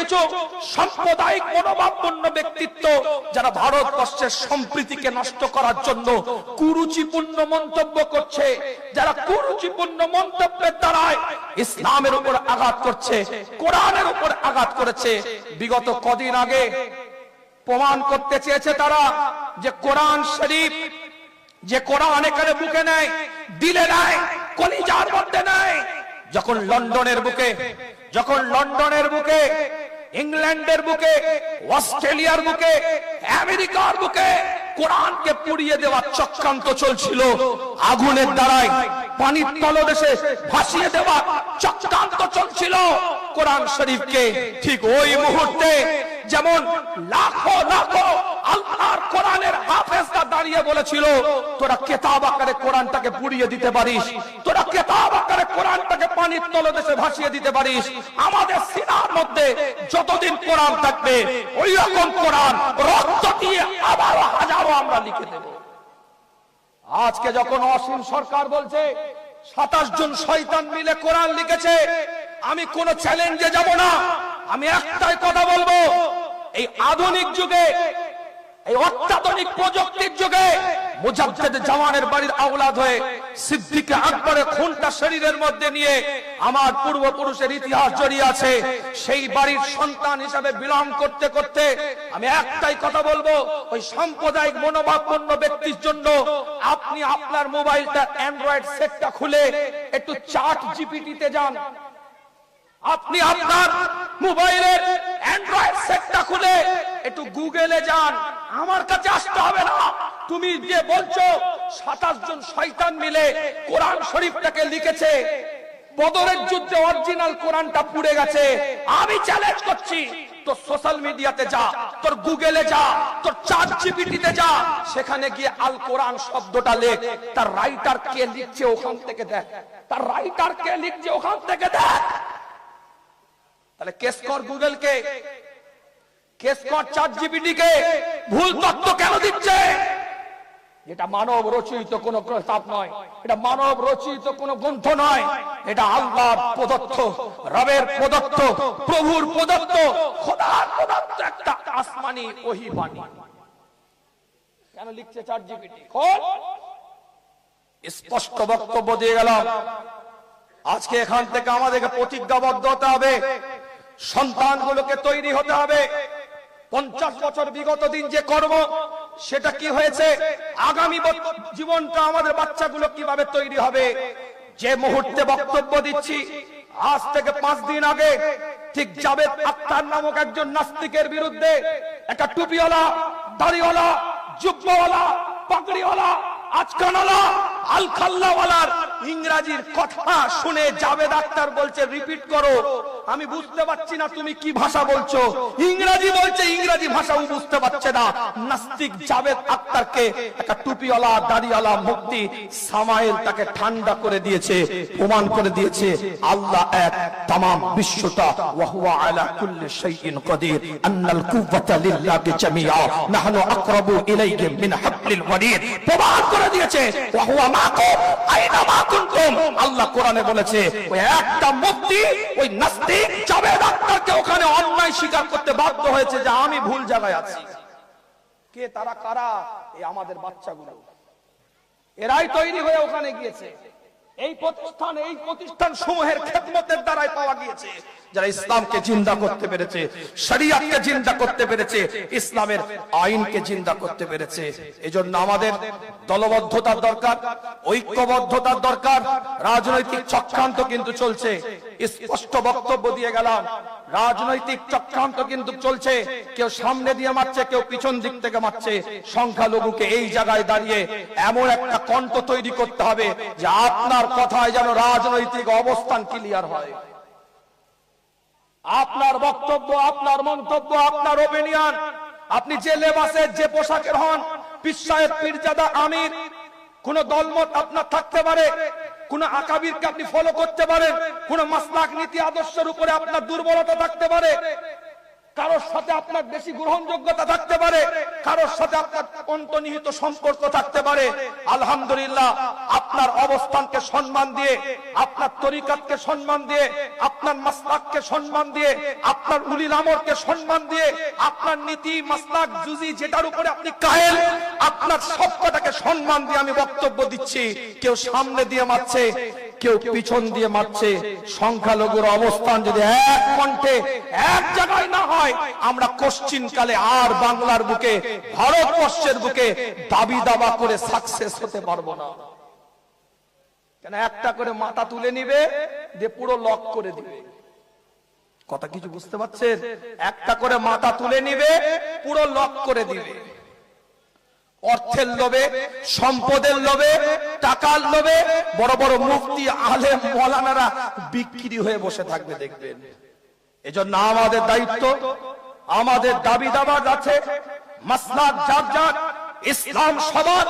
কিছু সাম্প্রদায়িক মনোভাবপূর্ণ ব্যক্তিত্ব যারা ভারতবর্ষের সম্প্রীতিকে নষ্ট করার জন্য কুরুচিপূর্ণ মন্তব্য করছে, যারা কুরুচিপূর্ণ মন্তব্যের দ্বারায় ইসলামের উপর আঘাত করছে, কোরআনের উপর আঘাত করেছে। বিগত কদিন আগে প্রমাণ করতে চেয়েছে তারা যে কোরআন শরীফ যে কোরআন এখানে বুকে নেয়, দিলে নেয়, কলিজার মধ্যে নেয়। যখন লন্ডনের বুকে, যখন লন্ডনের বুকে ইংল্যান্ডের বুকে, অস্ট্রেলিয়ার বুকে, আমেরিকার বুকে কোরআনকে পুড়িয়ে দেওয়ার চক্রান্ত চলছিল। আগুনের দ্বারাই পানির তলদেশে ভাসিয়ে দেওয়ার চক্রান্ত চলছিল কোরআন শরীফকে। ঠিক ওই মুহূর্তে যেমন লাখো লাখো আল্লাহর কোরআনের হাফেজরা দাঁড়িয়ে বলেছিল, তোরা কেতাব আকারে কোরআনটাকে পুড়িয়ে দিতে পারিস, তোরা কেতাব আকারে পানির তলদেশে ভাসিয়ে দিতে পারিস। আমাদের সিনার মধ্যে যতদিন কোরআন থাকবে, ওই রকম কোরআন রক্ত দিয়ে আবারও হাজারো আমরা লিখে দেব। আজকে যখন অসীম সরকার বলছে, সাতাশ জন শয়তান মিলে কোরআন লিখেছে, আমি কোন চ্যালেঞ্জে যাব না। আমি একটাই কথা বলব, এই আধুনিক যুগে এই অত্যাধুনিক প্রযুক্তির যুগে মুজাদ্দেদ জামানের বাড়ির আওলাদ হয়ে সিদ্দিকে আকবরের খুনটা শরীরের মধ্যে নিয়ে আমার পূর্বপুরুষের ইতিহাস জড়িয়ে আছে। সেই বাড়ির সন্তান হিসাবে বিলং করতে করতে আমি একটাই কথা বলব, ওই সাম্প্রদায়িক মনোভাবপূর্ণ ব্যক্তির জন্য আপনি আপনার মোবাইলটা অ্যান্ড্রয়েড সেটটা খুলে একটু চার্ট জিপিটিতে যান। আপনি আপনার মোবাইলের অ্যান্ড্রয়েড সেটটা খুলে একটু গুগলে যান। আমার কাছে আসতে হবে না। তুমি যে বলছো, সাতাশ জন শয়তান মিলে কোরআন শরীফটাকে লিখেছে, বদরের যুদ্ধে অরিজিনাল কোরআনটা পুড়ে গেছে, আমি চ্যালেঞ্জ করছি, তোর সোশ্যাল মিডিয়াতে যা, তোর গুগলে যা, তোর চার জিপিটিতে যা, সেখানে গিয়ে আল কোরআন শব্দটা লেখ, তার রাইটার কে লিখছে ওখান থেকে দেখ, তার রাইটার কে লিখছে ওখান থেকে দেখ। তাহলে কেস কর গুগল কে কেস কর চার জিবিটি কে ভুল তথ্য কেন দিচ্ছে? এটা মানব রচিত কোন প্রস্তাব নয়। এটা মানব গ্রন্থ নয়। এটা প্রদত্ত, রবের প্রভুর কেন লিখছে স্পষ্ট বক্তব্য দিয়ে গেলাম। আজকে এখান থেকে আমাদেরকে প্রতিজ্ঞাবদ্ধ হতে হবে। সন্তানগুলোকে তৈরি হতে হবে। পঞ্চাশ বছর বিগত দিন যে কর্ম সেটা কি হয়েছে? আগামী জীবনটা আমাদের বাচ্চাগুলো কীভাবে তৈরি হবে? যে মুহূর্তে বক্তব্য দিচ্ছি, আজ থেকে পাঁচ দিন আগে ঠিক জাবেদ আক্তার নামক একজন নাস্তিকের বিরুদ্ধে একটা টুপিওয়ালা, দাড়িওয়ালা, জুব্বাওয়ালা, পাগড়িওয়ালা, আজকানওয়ালা আল খাল্লাওয়ালার ইংরাজির কথা শুনে জাবেদ আক্তার বলছে, রিপিট করো। আমি বুঝতে পারছি না, তুমি কি ভাষা বলছো? ইংরাজি বলছে, ইংরাজি ভাষাও বুঝতে পারছে না। নাস্তিক জাবেদ আক্তারকে একটা টুপিওয়ালা, দাড়িওয়ালা মুক্তি সামাইল তাকে ঠান্ডা করে দিয়েছে, প্রমাণ করে দিয়েছে, আল্লাহ এক তামাম বিশ্বটা, ওয়াহুয়া আলা কুল্লি শাইইন কদির, আন্নাল কুওয়াতা লিল্লাহি জামিআ, নাহনু আকরাবু ইলাইহি মিন হাবলিল ওয়ারিদ প্রমাণ করে দিয়েছে, ওয়াহুয়া মাকুম, আইনা মা কুনতুম? আল্লাহ কোরআনে বলেছে, ওই একটা মুক্তি ওই নাস্তিক জাবেদ ডাক্তারকে ওখানে অন্যায় স্বীকার করতে বাধ্য হয়েছে যে আমি ভুল জায়গায় আছি। কে, তারা কারা? এই আমাদের বাচ্চাগুলো। এরাই তৈরি হয়ে ওখানে গিয়েছে। এই প্রতিষ্ঠান এই প্রতিষ্ঠান সমূহের খেদমতের দ্বারাই পাওয়া গিয়েছে, যারা ইসলামকে জিন্দা করতে পেরেছে, শরিয়াতকে জিন্দা করতে পেরেছে, ইসলামের আইনকে জিন্দা করতে পেরেছে। এজন্য আমাদের দলবদ্ধতার দরকার, ঐক্যবদ্ধতার দরকার, রাজনৈতিক চক্রান্ত কিন্তু চলছে। স্পষ্ট বক্তব্য দিয়ে গেলাম, রাজনৈতিক চক্রান্ত কিন্তু চলছে। কেউ সামনে দিয়ে মারছে, কেউ পিছন দিক থেকে মারছে। সংখ্যালঘুকে এই জায়গায় দাঁড়িয়ে এমন একটা কণ্ঠ তৈরি করতে হবে যে আপনার কথায় যেন রাজনৈতিক অবস্থান ক্লিয়ার হয়। আপনার বক্তব্য, আপনার মন্তব্য, আপনার ওপিনিয়ন আপনি যে লেবাসের যে পোশাকের হন, পিসায়ের পীরজাদা আমির, কোন দলমত আপনার থাকতে পারে, কোন আকাবিরকে আপনি ফলো করতে পারেন, কোন মাসলাক নীতি আদর্শের উপরে আপনার দুর্বলতা থাকতে পারে, কারোর সাথে আপনার বেশি গ্রহণযোগ্যতা থাকতে পারে, কারোর সাথে আপনার অন্তর্নিহিত সম্পর্ক থাকতে পারে। আলহামদুলিল্লাহ আপনার অবস্থানকে সম্মান দিয়ে, আপনার তরিকাতকে সম্মান দিয়ে, আপনার মাসলাককে সম্মান দিয়ে, আপনার উলিল আমরকে সম্মান দিয়ে, আপনার নীতি, মাসলাক জুজি যেটার উপরে আপনি কায়েল আপনার সবকটাকে সম্মান দিয়ে আমি বক্তব্য দিচ্ছি। কেউ সামনে দিয়ে মারছে, কেউ পিছন দিয়ে মারছে। সংখ্যালঘুর অবস্থান যদি এক কণ্ঠে, এক জায়গায় না হয়, আমরা কোশ্চিন কালে আর বাংলার বুকে, ভারতবর্ষের বুকে দাবি দাবা করে সাকসেস হতে পারব না। কেন একটা করে মাথা তুলে নিবে, দিয়ে পুরো লক করে দিবে। কথা কিছু বুঝতে পারছেন? একটা করে মাথা তুলে নিবে, পুরো লক করে দিবে। অর্থের লোভে, সম্পদের লোভে, টাকার লোভে, বড় বড় মুফতি, আলেম, মৌলানারা বিক্রি হয়ে বসে থাকবে, দেখবেন। এজন্য আমাদের দায়িত্ব, আমাদের দাবি দাবার আছে মাসলাক যার যার ইসলাম সবার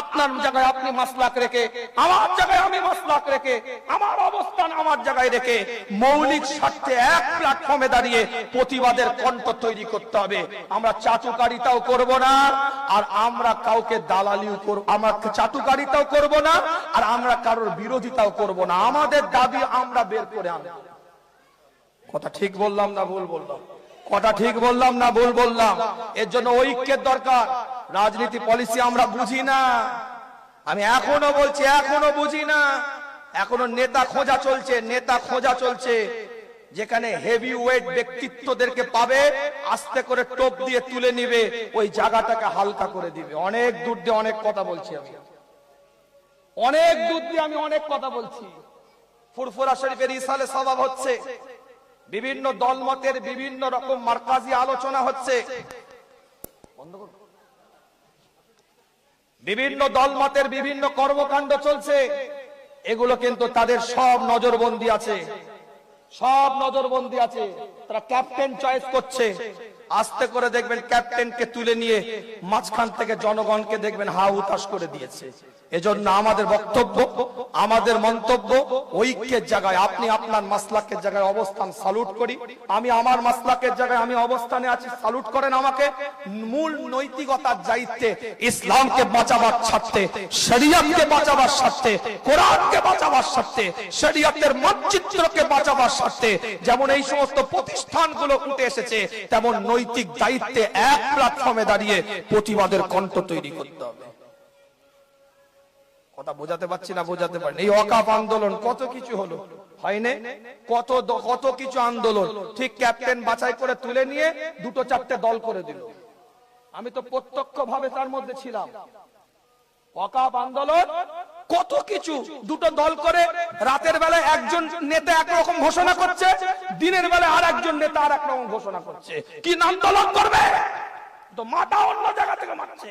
আপনার জায়গায় আপনি মাসলাক রেখে, আমার জায়গায় আমি মাসলাক রেখে, আমার অবস্থান আমার জায়গায় রেখে মৌলিক স্বার্থে এক প্ল্যাটফর্মে দাঁড়িয়ে প্রতিবাদের কণ্ঠ তৈরি করতে হবে। আমরা চাটুকারিতাও করব না, আর আমরা কাউকে দালালিও করব আমরা চাটুকারিতাও করব না, আর আমরা কারোর বিরোধিতাও করব না। আমাদের দাবি আমরা বের করে আনব। কথা ঠিক বললাম না ভুল বললাম? কথা ঠিক বললাম না ভুল বললাম? এর জন্য ঐক্যের দরকার। রাজনীতি পলিসি আমরা বুঝি না। আমি এখনও বলছি, এখনও বুঝি না। এখনও নেতা খোঁজা চলছে, নেতা খোঁজা চলছে। যেখানে হেভি ওয়েট ব্যক্তিত্বদেরকে পাবে, আস্তে করে টোপ দিয়ে তুলে নিবে, ওই জায়গাটাকে হালকা করে দিবে। অনেক দূর দিয়ে অনেক কথা বলছি আমি। অনেক দূর দিয়ে আমি অনেক কথা বলছি। ফুরফুরা শরীফের ইসালে স্বভাব হচ্ছে বিভিন্ন দলমতের বিভিন্ন রকম মার্কাজি আলোচনা হচ্ছে। বিভিন্ন দলমতের বিভিন্ন কর্মকাণ্ড চলছে। এগুলো কিন্তু তাদের সব নজরবন্দি আছে। সব নজরবন্দি আছে। তারা ক্যাপ্টেন চয়েস করছে। আস্তে করে দেখবেন ক্যাপ্টেনকে তুলে নিয়ে মাঝখান থেকে জনগণকে দেখবেন হা উতাস করে দিয়েছে। এজন্য আমাদের বক্তব্য, আমাদের মন্তব্য, ঐক্যের জায়গায় আপনি আপনার মাসলাকের জায়গায় অবস্থান সালুট করি। আমি আমার মাসলাকের জায়গায় আমি অবস্থানে আছি সালুট করেন আমাকে। মূল নৈতিকতার দায়িত্বে ইসলামকে বাঁচাবার স্বার্থে, শরিয়তকে বাঁচাবার স্বার্থে, কোরআনকে বাঁচাবার স্বার্থে, শরিয়তের মানচিত্রকে বাঁচাবার স্বার্থে, যেমন এই সমস্ত প্রতিষ্ঠানগুলো উঠে এসেছে, তেমন নৈতিক দায়িত্বে এক প্ল্যাটফর্মে দাঁড়িয়ে প্রতিবাদের কণ্ঠ তৈরি করতে হবে। কথা বোঝাতে পারছি না বোঝাতে পারি এই অকাপ আন্দোলন কত কিছু হলো? হয়নি? কত কত কিছু আন্দোলন? ঠিক ক্যাপ্টেন বাছাই করে তুলে নিয়ে দুটো চারটে দল করে দিল। আমি তো প্রত্যক্ষ ভাবে তার মধ্যে ছিলাম। অকাপ আন্দোলন কত কিছু? দুটো দল করে রাতের বেলায় একজন নেতা একরকম ঘোষণা করছে দিনের বেলায় আর একজন নেতা আর একরকম ঘোষণা করছে। কি নাম আন্দোলন করবে? তো মাথা অন্য জায়গা থেকে মারছে।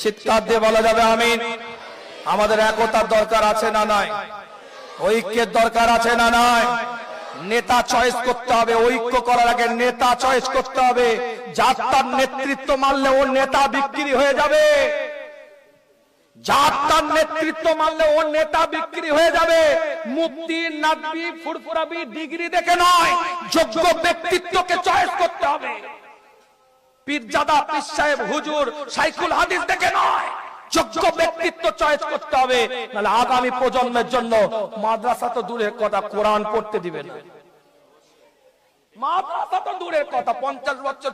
চিৎকার দিয়ে বলা যাবে, আমিন। আমাদের একতার দরকার আছে না নাই? ঐক্যের দরকার আছে না নাই? নেতা চয়েস করতে হবে, ঐক্য করার আগে নেতা চয়েস করতে হবে। যার তার নেতৃত্ব মানলে ও নেতা বিক্রি হয়ে যাবে। যার তার নেতৃত্ব মানলে ও নেতা বিক্রি হয়ে যাবে। মুক্তি নাদবি ফুরফুরাবি, ডিগ্রি দেখে নয়, যোগ্য ব্যক্তিত্বকে চয়েস করতে হবে। পীরজাদা পীর সাহেব হুজুর সাইকুল হাদিস দেখে নয়। যোগ্য ব্যক্তিত্ব চয়েস করতে হবে, নাহলে আগামী প্রজন্মের জন্য মাদ্রাসা তো কথা, কোরআন পড়তে দিবে না।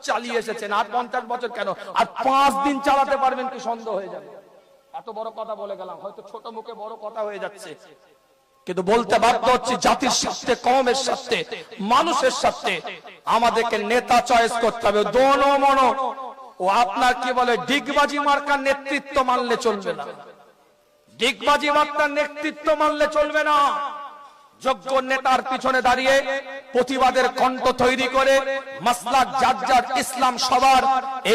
চালিয়ে এসেছেন, আর পঞ্চাশ বছর কেন? আর পাঁচ দিন চালাতে পারবেন হয়ে যাবে? এত বড় কথা বলে গেলাম, হয়তো ছোট মুখে বড় কথা হয়ে যাচ্ছে। কিন্তু বলতে বাধ্য হচ্ছে জাতির স্বার্থে কমের স্বার্থে মানুষের স্বার্থে আমাদেরকে নেতা চয়েস করতে হবে। দোনো মন। ও আপনার কি বলে ডিগবাজি মার্কার নেতৃত্ব মানলে চলবে না। ডিগবাজি মার্কার নেতৃত্ব মানলে চলবে না। যোগ্য নেতার পিছনে দাঁড়িয়ে প্রতিবাদের কণ্ঠ তৈরি করে মাসলাক যার যার ইসলাম সবার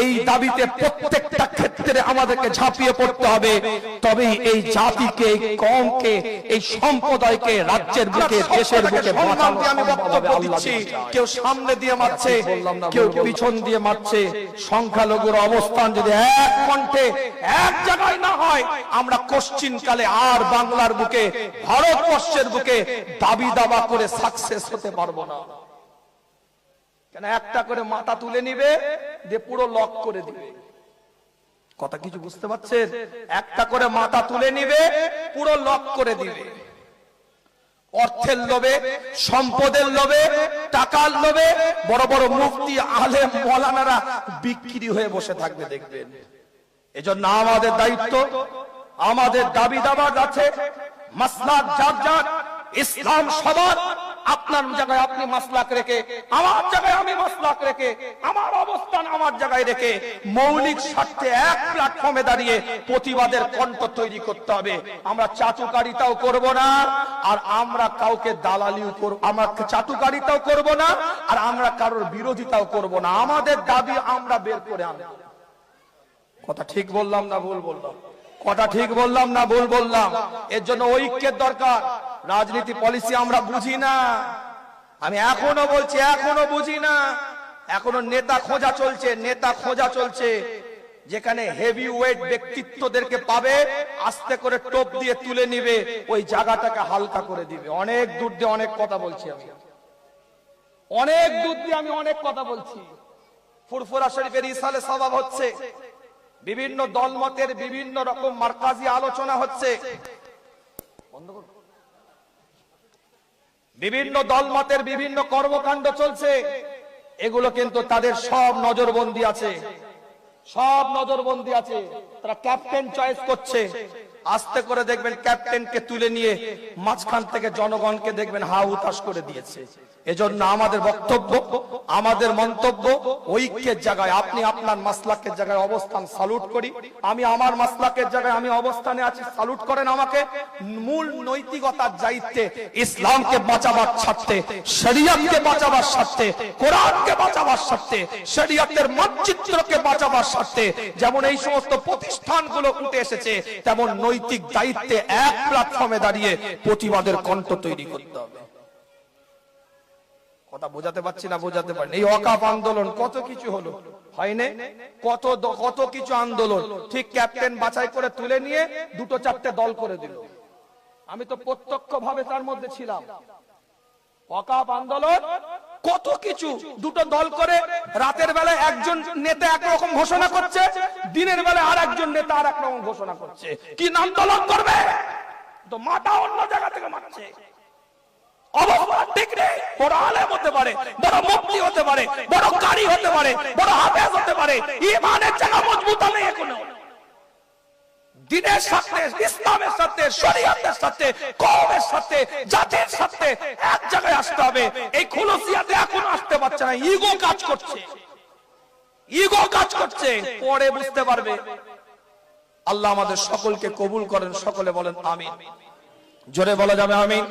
এই দাবিতে প্রত্যেকটা ক্ষেত্রে আমাদেরকে ঝাঁপিয়ে পড়তে হবে। তবেই এই জাতিকে এই কমকে এই সম্প্রদায়কে রাজ্যের বুকে দেশের বুকে আমি বক্তব্য দিচ্ছি। কেউ সামনে দিয়ে মারছে কেউ পিছন দিয়ে মারছে। সংখ্যালঘুর অবস্থান যদি এক কণ্ঠে এক জায়গায় না হয় আমরা কোশ্চিন কালে আর বাংলার বুকে ভারতবর্ষের বুকে দাবি দাবা করে সাকসেস হতে পারব না। কেন একটা করে মাথা তুলে নিবে, দিয়ে পুরো লক করে দিবে। কথা কিছু বুঝতে পারছেন? একটা করে মাথা তুলে নিবে, পুরো লক করে দিবে। অর্থের লোভে, সম্পদের লোভে, টাকার লোভে, বড় বড় মুফতি আলেম, মৌলানারা বিক্রি হয়ে বসে থাকবে, দেখবেন। এজন্য আমাদের দায়িত্ব, আমাদের দাবি দাবার আছে। মাসলাক যার যার ইসলাম সবার আপনার জায়গায় আপনি মাসলাক রেখে, আমার জায়গায় আমি মাসলাক রেখে, আমার অবস্থান আমার জায়গায় রেখে মৌলিক স্বার্থে এক প্ল্যাটফর্মে দাঁড়িয়ে প্রতিবাদের কণ্ঠ তৈরি করতে হবে। আমরা চাটুকারিতাও করব না, আর আমরা কাউকে দালালিও করব, আমরা চাটুকারিতাও করব না, আর আমরা কারোর বিরোধিতাও করব না। আমাদের দাবি আমরা বের করে আনব। কথা ঠিক বললাম না ভুল বললাম? কথা ঠিক বললাম না ভুল বললাম? এর জন্য ঐক্যের দরকার। রাজনীতি পলিসি আমরা বুঝি না। আমি এখনও বলছি, এখনও বুঝি না। এখনও নেতা খোঁজা চলছে, নেতা খোঁজা চলছে। যেখানে হেভি ওয়েট ব্যক্তিত্বদেরকে পাবে, আস্তে করে টোপ দিয়ে তুলে নিবে, ওই জায়গাটাকে হালকা করে দিবে। অনেক দূর দিয়ে অনেক কথা বলছি আমি। অনেক দূর দিয়ে আমি অনেক কথা বলছি। ফুরফুরা শরীফের ইসালে স্বভাব হচ্ছে। বিভিন্ন দলমতের বিভিন্ন রকম মার্কাজি আলোচনা হচ্ছে। বিভিন্ন দলমতের বিভিন্ন কর্মকাণ্ড চলছে। এগুলো কিন্তু তাদের সব নজরবন্দি আছে। সব নজরবন্দি আছে। তারা ক্যাপ্টেন চয়েস করছে। আস্তে করে দেখবেন ক্যাপ্টেনকে তুলে নিয়ে মাঝখান থেকে জনগণকে দেখবেন হা হুতাশ করে দিয়েছে। এজন্য আমাদের বক্তব্য, আমাদের মন্তব্য, ঐক্যের জায়গায়, আপনি আপনার মাসলাকের জায়গায় অবস্থান সালুট করি। আমি আমার মাসলাকের জায়গায় আমি অবস্থানে আছি, সালুট করেন আমাকে। মূল নৈতিকতার দায়িত্বে ইসলামকে বাঁচাবার স্বার্থে, শরিয়তকে বাঁচাবার স্বার্থে, কোরআনকে বাঁচাবার স্বার্থে, শরিয়তের মানচিত্রকে বাঁচাবার স্বার্থে, যেমন এই সমস্ত প্রতিষ্ঠানগুলো উঠে এসেছে, তেমন নৈতিক দায়িত্বে এক প্ল্যাটফর্মে দাঁড়িয়ে প্রতিবাদের কণ্ঠ তৈরি করতে হবে। কথা বোঝাতে পারছি না বোঝাতে পারি এই অকাপ আন্দোলন কত কিছু হলো? হয়নি কত কত কিছু আন্দোলন? ঠিক ক্যাপ্টেন বাছাই করে তুলে নিয়ে দুটো চারটে দল করে দিল। আমি তো প্রত্যক্ষ ভাবে তার মধ্যে ছিলাম। অকাপ আন্দোলন কত কিছু দুটো দল করে রাতের বেলায় একজন নেতা একরকম ঘোষণা করছে, দিনের বেলায় আর একজন নেতা আর এক রকম ঘোষণা করছে। কি আন্দোলন করবে? তো মাটা অন্য জায়গা থেকে মারছে। অবস্থান ঠিক হতে পারে, বড় মুক্তি হতে পারে, বড় কারি হতে পারে, বড় হাফেজ হতে পারে। ইমানের জায়গা মজবুত নেই এখনও। দিনের সাথে, ইসলামের সাথে, শরীয়তের সাথে, কওমের সাথে, জাতির সাথে এক জায়গায় আসতে হবে। এই খুলসিয়াতে এখনও আসতে পারছে না। ইগো কাজ করছে। ইগো কাজ করছে। পরে বুঝতে পারবে। আল্লাহ আমাদের সকলকে কবুল করেন। সকলে বলেন আমিন। জোরে বলা যাবে আমিন।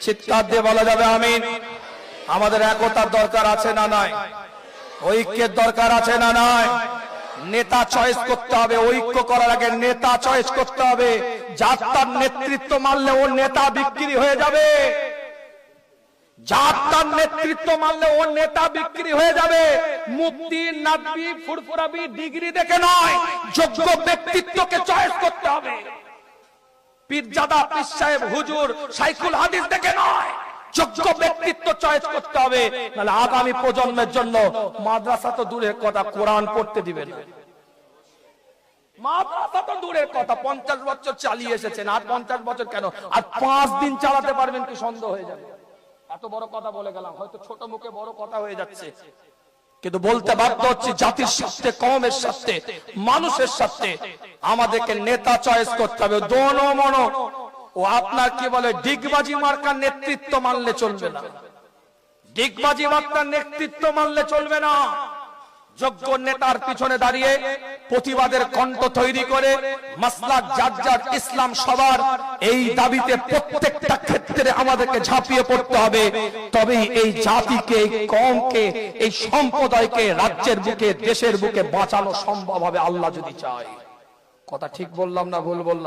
চিৎকার দিয়ে বলা যাবে আমিন। আমাদের একতার দরকার আছে না নাই? ঐক্যের দরকার আছে না নাই? নেতা চয়েস করতে হবে, ঐক্য করার আগে নেতা চয়েস করতে হবে। যার তার নেতৃত্ব মানলে ও নেতা বিক্রি হয়ে যাবে। যার তার নেতৃত্ব মানলে ও নেতা বিক্রি হয়ে যাবে। মুক্তি নাদবি ফুরফুরাবি ডিগ্রি দেখে নয়, যোগ্য ব্যক্তিত্বকে চয়েস করতে হবে। পীরজাদা, পীর সাহেব, হুজুর, সাইকুল হাদিস দেখে নয়। ব্যক্তিত্ব চয়েস করতে হবে। নাহলে আগামী প্রজন্মের জন্য মাদ্রাসা তো দূরের কথা, কোরআন পড়তে দিবে না। মাদ্রাসা তো দূরের কথা, পঞ্চাশ বছর চালিয়ে এসেছেন, আর পঞ্চাশ বছর কেন? আর দিন চালাতে পারবেন কি সন্দেহ হয়ে যাবে? এত বড় কথা বলে গেলাম, হয়তো ছোট মুখে বড় কথা হয়ে যাচ্ছে। কিন্তু বলতে বাধ্য হচ্ছে, জাতির স্বার্থে, কমের স্বার্থে, মানুষের স্বার্থে আমাদেরকে নেতা চয়েস করতে হবে। দোনো মনো। ও আপনার কি বলে, ডিগবাজি মার্কার নেতৃত্ব মানলে চলবে না। ডিগবাজি মার্কার নেতৃত্ব মানলে চলবে না। যোগ্য নেতার পিছনে দাঁড়িয়ে প্রতিবাদের কণ্ঠ তৈরি করে মাসলাক যার যার ইসলাম সবার এই দাবিতে প্রত্যেকটা ক্ষেত্রে আমাদেরকে ঝাঁপিয়ে পড়তে হবে। তবেই এই জাতিকে, এই কমকে এই সম্প্রদায়কে রাজ্যের বুকে, দেশের বুকে বাঁচানো সম্ভব হবে, আল্লাহ যদি চায়। কথা ঠিক বললাম না ভুল বললাম?